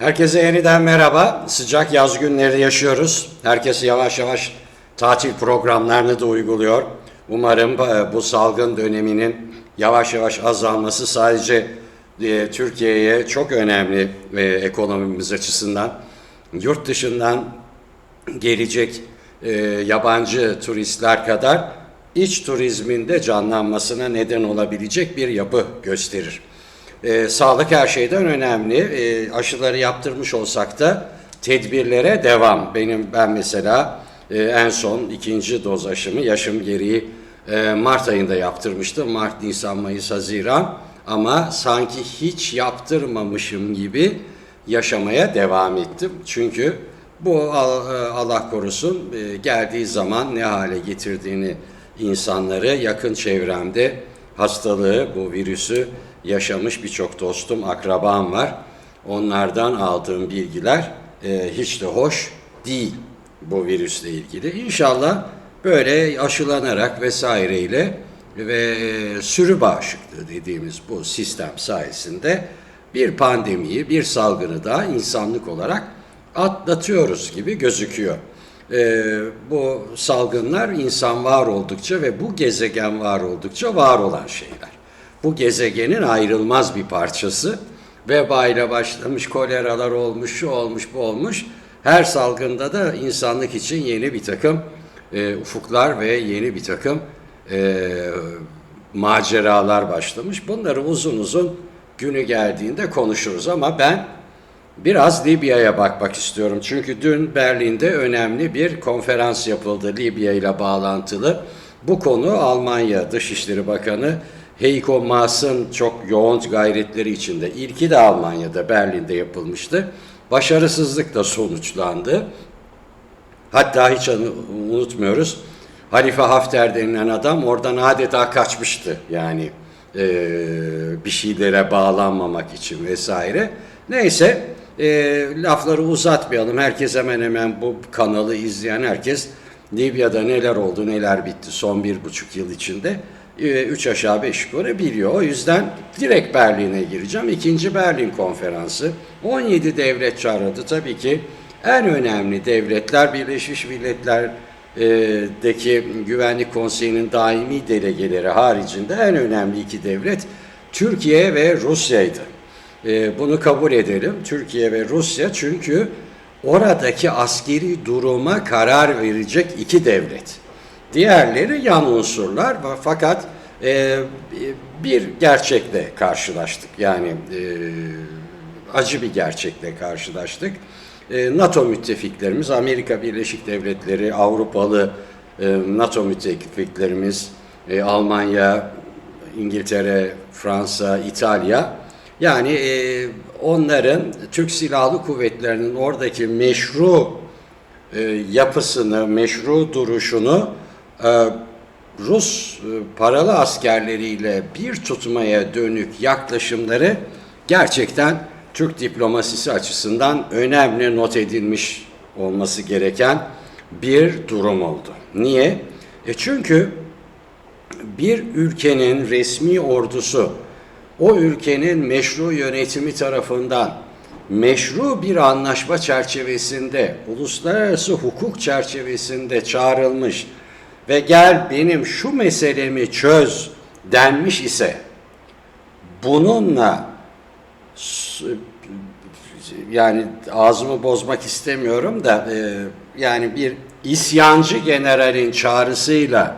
Herkese yeniden merhaba. Sıcak yaz günleri yaşıyoruz. Herkes yavaş yavaş tatil programlarını da uyguluyor. Umarım e, bu salgın döneminin yavaş yavaş azalması sadece e, Türkiye'ye çok önemli e, ekonomimiz açısından. Yurt dışından gelecek yabancı turistler kadar iç turizmin de canlanmasına neden olabilecek bir yapı gösterir. E, sağlık her şeyden önemli. E, aşıları yaptırmış olsak da tedbirlere devam. Benim ben mesela e, en son ikinci doz aşımı yaşım gereği e, Mart ayında yaptırmıştım. Mart, Nisan, Mayıs, Haziran. Ama sanki hiç yaptırmamışım gibi yaşamaya devam ettim. Çünkü bu e, Allah korusun e, geldiği zaman ne hale getirdiğini insanları yakın çevremde hastalığı, bu virüsü yaşamış birçok dostum, akrabam var. Onlardan aldığım bilgiler e, hiç de hoş değil bu virüsle ilgili. İnşallah böyle aşılanarak vesaireyle ve e, sürü bağışıklığı dediğimiz bu sistem sayesinde bir pandemiyi, bir salgını daha insanlık olarak atlatıyoruz gibi gözüküyor. Ee, bu salgınlar insan var oldukça ve bu gezegen var oldukça var olan şeyler. Bu gezegenin ayrılmaz bir parçası. Veba ile başlamış, koleralar olmuş, şu olmuş, bu olmuş. Her salgında da insanlık için yeni bir takım e, ufuklar ve yeni bir takım e, maceralar başlamış. Bunları uzun uzun günü geldiğinde konuşuruz ama ben Biraz Libya'ya bakmak istiyorum. Çünkü dün Berlin'de önemli bir konferans yapıldı Libya ile bağlantılı. Bu konu Almanya Dışişleri Bakanı Heiko Maas'ın çok yoğun gayretleri içinde. İlki de Almanya'da, Berlin'de yapılmıştı. Başarısızlıkla sonuçlandı. Hatta hiç unutmuyoruz. Halife Hafter denilen adam oradan adeta kaçmıştı. Yani eee, bir şeylere bağlanmamak için vesaire. Neyse eee, lafları uzatmayalım. Herkes hemen hemen bu kanalı izleyen herkes Libya'da neler oldu neler bitti son bir buçuk yıl içinde üç aşağı beş yukarı biliyor. O yüzden direkt Berlin'e gireceğim. İkinci Berlin konferansı 17 devlet çağırdı. Tabii ki en önemli devletler Birleşmiş Milletler'deki Güvenlik Konseyi'nin daimi delegeleri haricinde en önemli iki devlet Türkiye ve Rusya'ydı. E, Bunu kabul edelim. Türkiye ve Rusya çünkü oradaki askeri duruma karar verecek iki devlet. Diğerleri yan unsurlar fakat e, bir gerçekle karşılaştık. Yani e, acı bir gerçekle karşılaştık. E, NATO müttefiklerimiz, Amerika Birleşik Devletleri, Avrupalı e, NATO müttefiklerimiz, e, Almanya, İngiltere, Fransa, İtalya, yani e, onların Türk Silahlı Kuvvetleri'nin oradaki meşru e, yapısını, meşru duruşunu Rus e, paralı askerleriyle bir tutmaya dönük yaklaşımları gerçekten Türk diplomasisi açısından önemli not edilmiş olması gereken bir durum oldu. Niye? E çünkü bir ülkenin resmi ordusu o ülkenin meşru yönetimi tarafından meşru bir anlaşma çerçevesinde, uluslararası hukuk çerçevesinde çağrılmış ve gel benim şu meselemi çöz denmiş ise bununla yani ağzımı bozmak istemiyorum da e, yani bir isyancı generalin çağrısıyla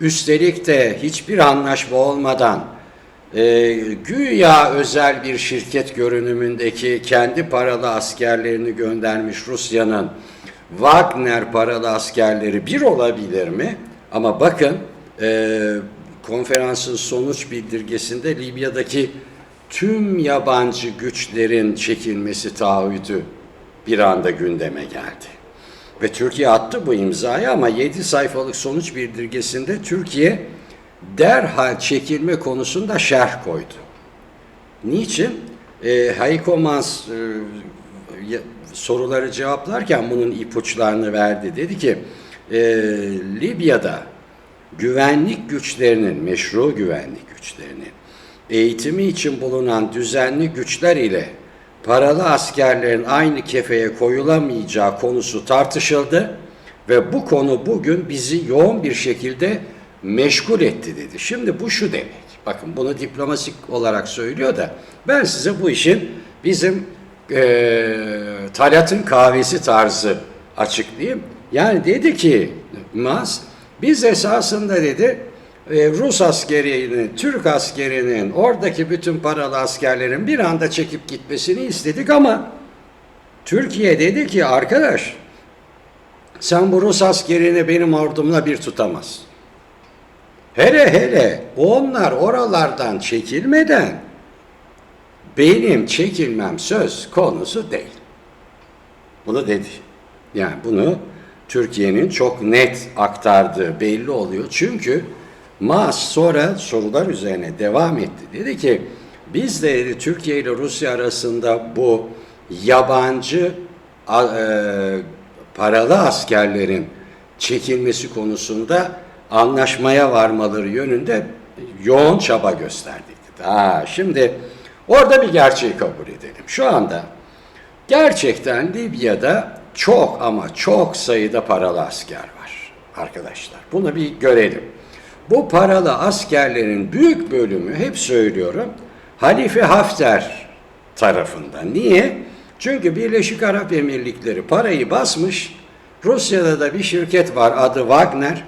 üstelik de hiçbir anlaşma olmadan e, güya özel bir şirket görünümündeki kendi paralı askerlerini göndermiş Rusya'nın Wagner paralı askerleri bir olabilir mi? Ama bakın e, konferansın sonuç bildirgesinde Libya'daki tüm yabancı güçlerin çekilmesi taahhüdü bir anda gündeme geldi. Ve Türkiye attı bu imzayı ama 7 sayfalık sonuç bildirgesinde Türkiye derhal çekilme konusunda şerh koydu. Niçin? E, Heiko Maas e, soruları cevaplarken bunun ipuçlarını verdi. Dedi ki e, Libya'da güvenlik güçlerinin, meşru güvenlik güçlerinin eğitimi için bulunan düzenli güçler ile paralı askerlerin aynı kefeye koyulamayacağı konusu tartışıldı ve bu konu bugün bizi yoğun bir şekilde meşgul etti dedi. Şimdi bu şu demek. Bakın bunu diplomatik olarak söylüyor da ben size bu işin bizim eee Talat'ın kahvesi tarzı açıklayayım. Yani dedi ki Mas, biz esasında dedi e, Rus askerinin, Türk askerinin, oradaki bütün paralı askerlerin bir anda çekip gitmesini istedik ama Türkiye dedi ki arkadaş sen bu Rus askerini benim ordumla bir tutamazsın. Hele hele onlar oralardan çekilmeden benim çekilmem söz konusu değil. Bunu dedi. Yani bunu Türkiye'nin çok net aktardığı belli oluyor. Çünkü Maas sonra sorular üzerine devam etti. Dedi ki biz de dedi, Türkiye ile Rusya arasında bu yabancı e, paralı askerlerin çekilmesi konusunda anlaşmaya varmaları yönünde yoğun çaba gösterdik. dedi. Ha, şimdi orada bir gerçeği kabul edelim. Şu anda Gerçekten Libya'da çok ama çok sayıda paralı asker var arkadaşlar. Bunu bir görelim. Bu paralı askerlerin büyük bölümü hep söylüyorum Halife Hafter tarafından. Niye? Çünkü Birleşik Arap Emirlikleri parayı basmış. Rusya'da da bir şirket var adı Wagner.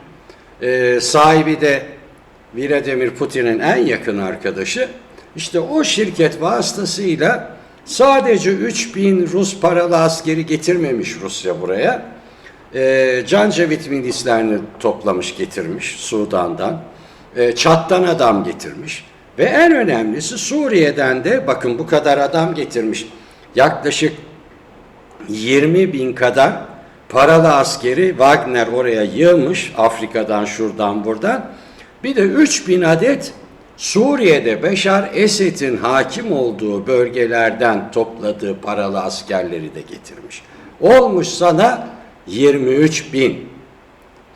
Ee, sahibi de Vladimir Putin'in en yakın arkadaşı. İşte o şirket vasıtasıyla sadece 3000 Rus paralı askeri getirmemiş Rusya buraya. Ee, Cancevit milislerini toplamış getirmiş Sudan'dan. Ee, Çat'tan adam getirmiş. Ve en önemlisi Suriye'den de bakın bu kadar adam getirmiş. Yaklaşık 20 bin kadar paralı askeri Wagner oraya yığmış Afrika'dan şuradan buradan. Bir de 3 bin adet Suriye'de Beşar Esed'in hakim olduğu bölgelerden topladığı paralı askerleri de getirmiş. Olmuş sana 23 bin.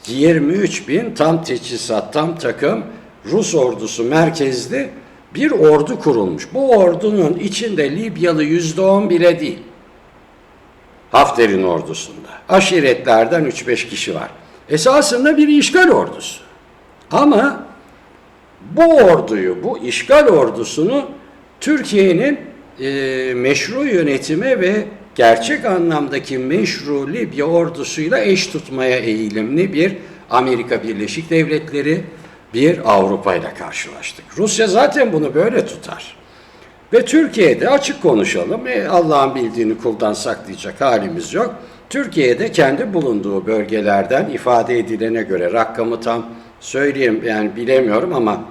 23 bin tam teçhizat, tam takım Rus ordusu merkezli bir ordu kurulmuş. Bu ordunun içinde Libyalı yüzde on bile değil. Hafter'in ordusunda. Aşiretlerden 3-5 kişi var. Esasında bir işgal ordusu. Ama bu orduyu, bu işgal ordusunu Türkiye'nin e, meşru yönetime ve gerçek anlamdaki meşru Libya ordusuyla eş tutmaya eğilimli bir Amerika Birleşik Devletleri, bir Avrupa ile karşılaştık. Rusya zaten bunu böyle tutar. Ve Türkiye'de açık konuşalım, e, Allah'ın bildiğini kuldan saklayacak halimiz yok. Türkiye'de kendi bulunduğu bölgelerden ifade edilene göre rakamı tam söyleyeyim yani bilemiyorum ama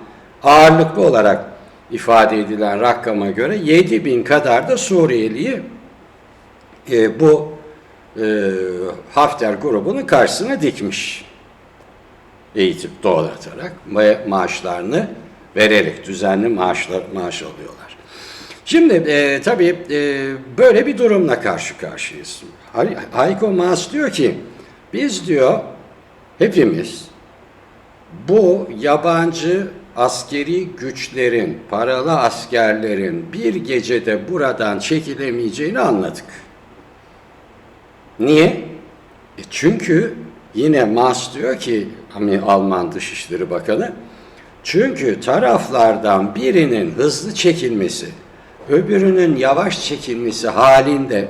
ağırlıklı olarak ifade edilen rakama göre 7 bin kadar da Suriyeliyi e, bu e, Hafter grubunun karşısına dikmiş. Eğitip doğratarak ve maaşlarını vererek düzenli maaşlar maaş alıyorlar. Şimdi e, tabii e, böyle bir durumla karşı karşıyayız. Hay- Hayko Maas diyor ki biz diyor hepimiz bu yabancı askeri güçlerin, paralı askerlerin bir gecede buradan çekilemeyeceğini anladık. Niye? E çünkü yine Maas diyor ki Alman Dışişleri Bakanı çünkü taraflardan birinin hızlı çekilmesi, öbürünün yavaş çekilmesi halinde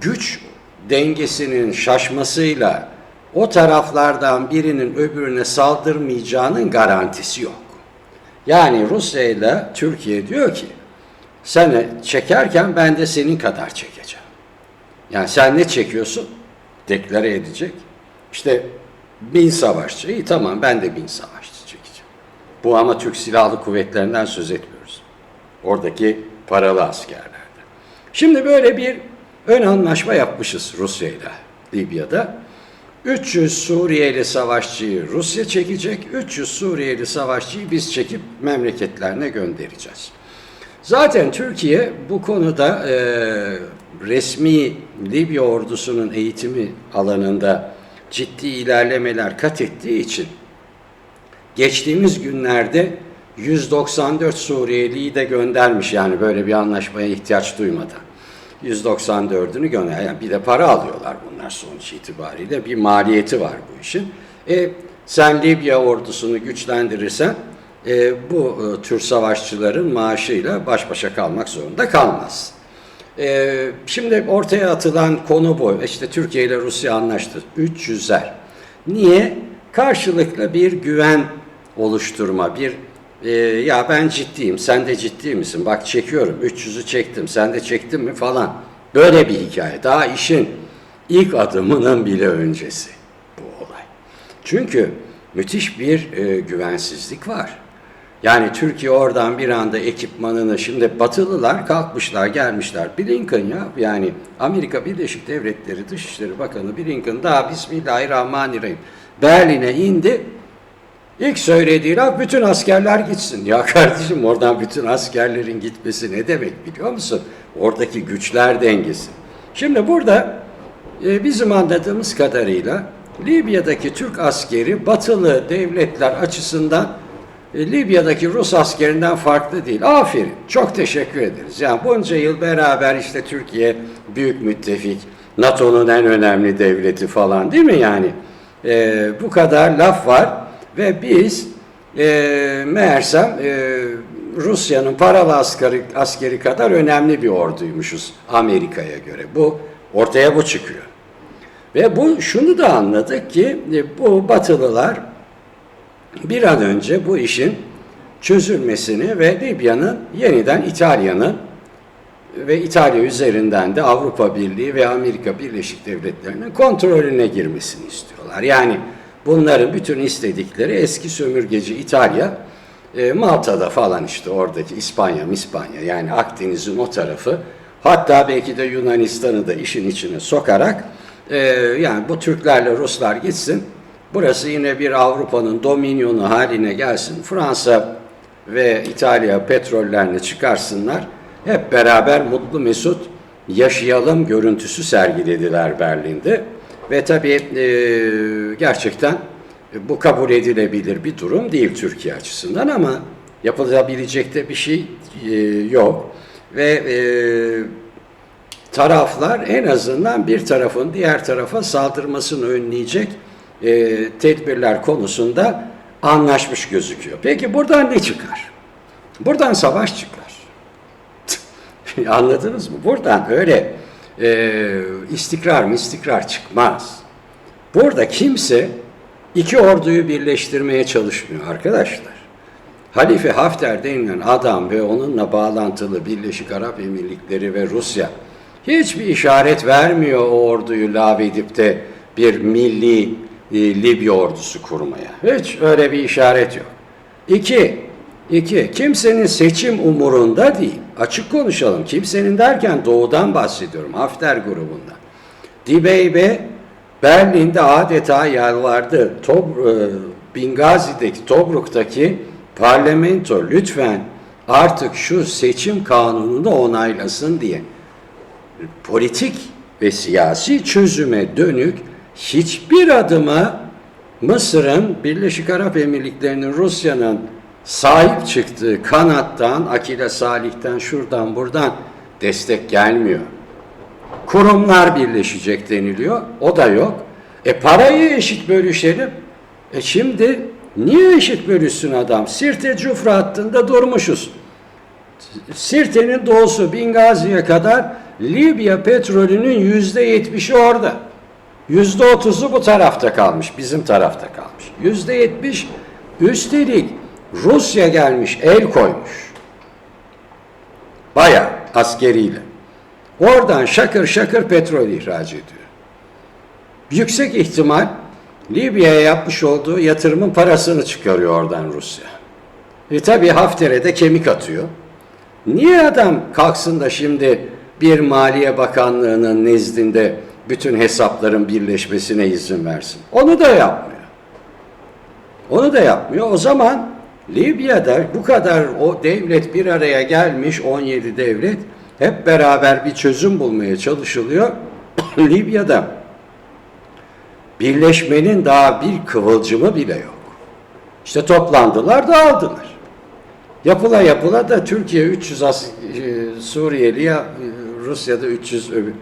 güç dengesinin şaşmasıyla o taraflardan birinin öbürüne saldırmayacağının garantisi yok. Yani Rusya ile Türkiye diyor ki seni çekerken ben de senin kadar çekeceğim. Yani sen ne çekiyorsun? Deklare edecek. İşte bin savaşçı. İyi tamam ben de bin savaşçı çekeceğim. Bu ama Türk Silahlı Kuvvetlerinden söz etmiyoruz. Oradaki paralı askerlerden. Şimdi böyle bir ön anlaşma yapmışız Rusya ile Libya'da. 300 Suriyeli savaşçıyı Rusya çekecek, 300 Suriyeli savaşçıyı biz çekip memleketlerine göndereceğiz. Zaten Türkiye bu konuda e, resmi Libya ordusunun eğitimi alanında ciddi ilerlemeler kat ettiği için geçtiğimiz günlerde 194 Suriyeliyi de göndermiş yani böyle bir anlaşmaya ihtiyaç duymadan. 194'ünü gönder. Yani bir de para alıyorlar bunlar sonuç itibariyle. Bir maliyeti var bu işin. E, sen Libya ordusunu güçlendirirsen e, bu e, tür savaşçıların maaşıyla baş başa kalmak zorunda kalmaz. E, şimdi ortaya atılan konu bu. İşte Türkiye ile Rusya anlaştı. 300'er. Niye? Karşılıklı bir güven oluşturma, bir e, ya ben ciddiyim, sen de ciddi misin? Bak çekiyorum, 300'ü çektim, sen de çektin mi falan. Böyle bir hikaye. Daha işin ilk adımının bile öncesi bu olay. Çünkü müthiş bir e, güvensizlik var. Yani Türkiye oradan bir anda ekipmanını şimdi Batılılar kalkmışlar gelmişler. Blinken ya yani Amerika Birleşik Devletleri Dışişleri Bakanı Blinken daha Bismillahirrahmanirrahim Berlin'e indi. İlk söylediği laf bütün askerler gitsin. Ya kardeşim oradan bütün askerlerin gitmesi ne demek biliyor musun? Oradaki güçler dengesi. Şimdi burada e, bizim anladığımız kadarıyla Libya'daki Türk askeri batılı devletler açısından e, Libya'daki Rus askerinden farklı değil. Aferin. Çok teşekkür ederiz. Yani bunca yıl beraber işte Türkiye büyük müttefik, NATO'nun en önemli devleti falan değil mi yani? E, bu kadar laf var ve biz e, meğersem e, Rusya'nın paralı askeri, askeri kadar önemli bir orduymuşuz Amerika'ya göre. Bu ortaya bu çıkıyor. Ve bu şunu da anladık ki e, bu Batılılar bir an önce bu işin çözülmesini ve Libya'nın yeniden İtalya'nın ve İtalya üzerinden de Avrupa Birliği ve Amerika Birleşik Devletleri'nin kontrolüne girmesini istiyorlar. Yani bunların bütün istedikleri eski sömürgeci İtalya, e, Malta'da falan işte oradaki İspanya, İspanya yani Akdeniz'in o tarafı hatta belki de Yunanistan'ı da işin içine sokarak e, yani bu Türklerle Ruslar gitsin Burası yine bir Avrupa'nın dominyonu haline gelsin. Fransa ve İtalya petrollerini çıkarsınlar. Hep beraber mutlu mesut yaşayalım görüntüsü sergilediler Berlin'de. Ve tabii e, gerçekten bu kabul edilebilir bir durum değil Türkiye açısından ama yapılabilecek de bir şey e, yok. Ve e, taraflar en azından bir tarafın diğer tarafa saldırmasını önleyecek e, tedbirler konusunda anlaşmış gözüküyor. Peki buradan ne çıkar? Buradan savaş çıkar. Anladınız mı? Buradan öyle e, istikrar mı istikrar çıkmaz. Burada kimse iki orduyu birleştirmeye çalışmıyor arkadaşlar. Halife Hafter denilen adam ve onunla bağlantılı Birleşik Arap Emirlikleri ve Rusya hiçbir işaret vermiyor o orduyu lağvedip de bir milli e, Libya ordusu kurmaya. Hiç öyle bir işaret yok. İki, iki, kimsenin seçim umurunda değil. Açık konuşalım. Kimsenin derken doğudan bahsediyorum. Hafter grubundan. Dibeybe Berlin'de adeta yalvardı. Tob, e, Bingazi'deki, Tobruk'taki parlamento lütfen artık şu seçim kanununu onaylasın diye politik ve siyasi çözüme dönük hiçbir adıma Mısır'ın, Birleşik Arap Emirlikleri'nin, Rusya'nın sahip çıktığı kanattan, Akile Salih'ten, şuradan buradan destek gelmiyor. Kurumlar birleşecek deniliyor. O da yok. E parayı eşit bölüşelim. E şimdi niye eşit bölüşsün adam? Sirte Cufra hattında durmuşuz. Sirte'nin doğusu Bingazi'ye kadar Libya petrolünün yüzde yetmişi orada. Yüzde otuzu bu tarafta kalmış, bizim tarafta kalmış. Yüzde yetmiş üstelik Rusya gelmiş, el koymuş. Baya askeriyle. Oradan şakır şakır petrol ihraç ediyor. Yüksek ihtimal Libya'ya yapmış olduğu yatırımın parasını çıkarıyor oradan Rusya. E tabi Hafter'e de kemik atıyor. Niye adam kalksın da şimdi bir Maliye Bakanlığı'nın nezdinde bütün hesapların birleşmesine izin versin? Onu da yapmıyor. Onu da yapmıyor. O zaman Libya'da bu kadar o devlet bir araya gelmiş 17 devlet hep beraber bir çözüm bulmaya çalışılıyor. Libya'da birleşmenin daha bir kıvılcımı bile yok. İşte toplandılar, dağıldılar. Yapıla yapıla da Türkiye 300 as e, Suriyeli ya e, Rusya'da 300 öbür-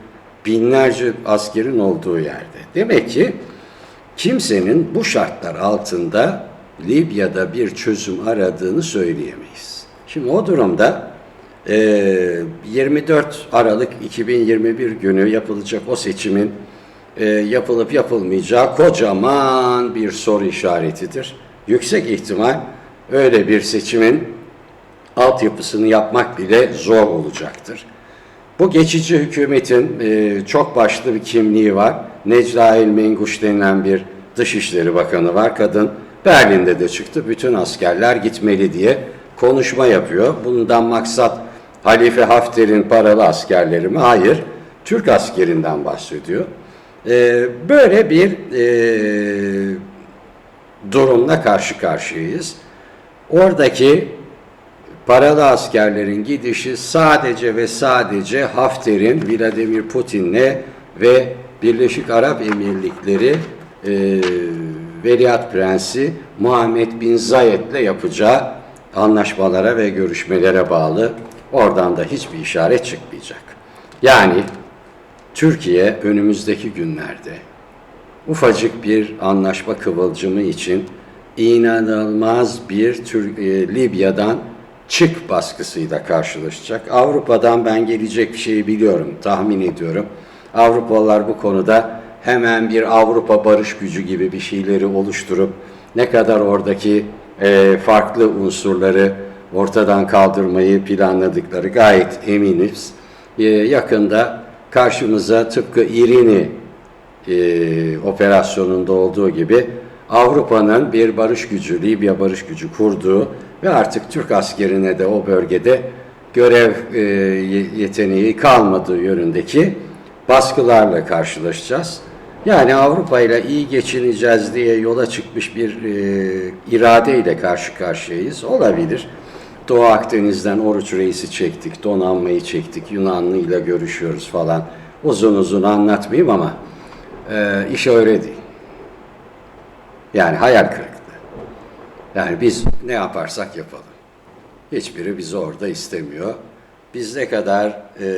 binlerce askerin olduğu yerde. Demek ki kimsenin bu şartlar altında Libya'da bir çözüm aradığını söyleyemeyiz. Şimdi o durumda e, 24 Aralık 2021 günü yapılacak o seçimin e, yapılıp yapılmayacağı kocaman bir soru işaretidir. Yüksek ihtimal öyle bir seçimin altyapısını yapmak bile zor olacaktır. Bu geçici hükümetin e, çok başlı bir kimliği var. Necla El Menguş denilen bir Dışişleri Bakanı var. Kadın Berlin'de de çıktı. Bütün askerler gitmeli diye konuşma yapıyor. Bundan maksat Halife Hafter'in paralı askerleri mi? Hayır. Türk askerinden bahsediyor. E, böyle bir e, durumla karşı karşıyayız. Oradaki paralı askerlerin gidişi sadece ve sadece Hafter'in Vladimir Putin'le ve Birleşik Arap Emirlikleri e, Veliaht Prensi Muhammed Bin Zayed'le yapacağı anlaşmalara ve görüşmelere bağlı. Oradan da hiçbir işaret çıkmayacak. Yani Türkiye önümüzdeki günlerde ufacık bir anlaşma kıvılcımı için inanılmaz bir Tür e, Libya'dan çık baskısıyla karşılaşacak. Avrupa'dan ben gelecek bir şeyi biliyorum, tahmin ediyorum. Avrupalılar bu konuda hemen bir Avrupa barış gücü gibi bir şeyleri oluşturup ne kadar oradaki e, farklı unsurları ortadan kaldırmayı planladıkları gayet eminiz. E, yakında karşımıza tıpkı İrini e, operasyonunda olduğu gibi Avrupa'nın bir barış gücü, Libya barış gücü kurduğu ve artık Türk askerine de o bölgede görev e, ye- yeteneği kalmadığı yönündeki baskılarla karşılaşacağız. Yani Avrupa ile iyi geçineceğiz diye yola çıkmış bir e, iradeyle karşı karşıyayız. Olabilir. Doğu Akdeniz'den Oruç Reis'i çektik, donanmayı çektik, Yunanlı ile görüşüyoruz falan. Uzun uzun anlatmayayım ama e, iş öyle değil. Yani hayal kırıklığı. Yani biz ne yaparsak yapalım. Hiçbiri bizi orada istemiyor. Biz ne kadar e,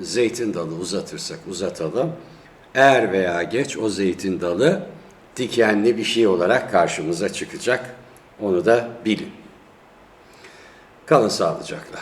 zeytin dalı uzatırsak uzatalım, er veya geç o zeytin dalı dikenli bir şey olarak karşımıza çıkacak. Onu da bilin. Kalın sağlıcakla.